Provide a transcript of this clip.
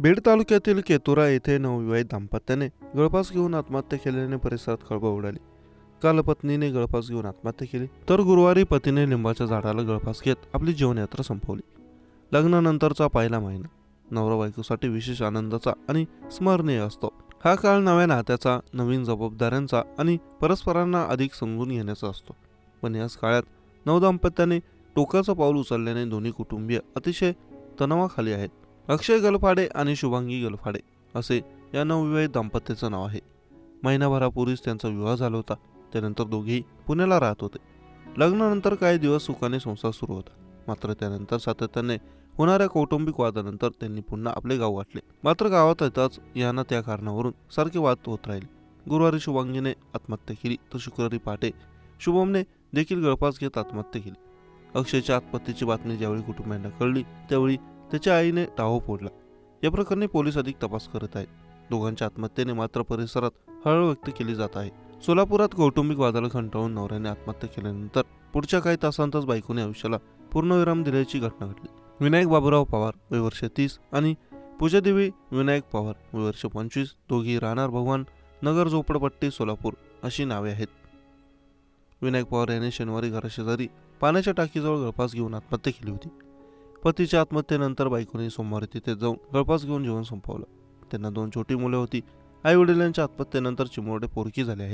बीड तालुक्यातील केतुरा येथे नवविवाहित दाम्पत्याने गळफास घेऊन आत्महत्या केल्याने परिसरात खळबळ उडाली. काल पत्नीने गळफास घेऊन आत्महत्या केली तर गुरुवारी पतीने लिंबाच्या झाडाला गळफास घेत आपली जीवनयात्रा संपवली. लग्नानंतरचा पहिला महिना नवरा बायकोसाठी विशेष आनंदाचा आणि स्मरणीय असतो. हा काळ नव्या नात्याचा नवीन जबाबदाऱ्यांचा आणि परस्परांना अधिक समजून घेण्याचा असतो. पण याच काळात नवदाम्पत्याने टोकाचं पाऊल उचलल्याने दोन्ही कुटुंबीय अतिशय तणावाखाली आहेत. अक्षय गलफाडे आणि शुभांगी गलफाडे असे या नवविवाहित दाम्पत्याचं नाव आहे. महिनाभरापूर्वीच त्यांचा विवाह झाला होता. त्यानंतर दोघेही पुण्याला राहत होते. लग्नानंतर काही दिवस सुखाने संसार सुरू होता. मात्र त्यानंतर सातत्याने होणाऱ्या कौटुंबिक वादानंतर त्यांनी पुन्हा आपले गाव वाटले. मात्र गावात येताच यांना त्या कारणावरून सारखे वाद होत राहिले. गुरुवारी शुभांगीने आत्महत्या केली तर शुक्रवारी पहाटे शुभमने देखील गळफास घेत आत्महत्या केली. अक्षयच्या आत्महत्येची बातमी ज्यावेळी कुटुंबियांना कळली त्यावेळी त्याच्या आईने टाहो फोडला. या प्रकरणी पोलीस अधिक तपास करत आहेत. दोघांच्या आत्महत्येने मात्र परिसरात हळहळ व्यक्त केली जात आहे. सोलापुरात कौटुंबिक वादाला कंटाळून नवऱ्याने आत्महत्या केल्यानंतर पुढच्या काही तासांतच बायकोने आयुष्याला पूर्णविराम दिल्याची घटना घडली. विनायक बाबूराव पवार वय वर्ष तीस आणि पूजादेवी विनायक पवार वय वर्ष पंचवीस दोघी राहणार भगवान नगर झोपडपट्टी सोलापूर अशी नावे आहेत. विनायक पवार याने शनिवारी घराशेजारी पाण्याच्या टाकीजवळ गळफास घेऊन आत्महत्या केली होती. पतीच्या आत्महत्येनंतर बायकोने सोमवारी तिथे जाऊन गळपास घेऊन जीवन संपवलं. त्यांना दोन छोटी मुले होती. आई वडिलांच्या आत्महत्येनंतर चिमुरडे पोरकी झाले आहेत.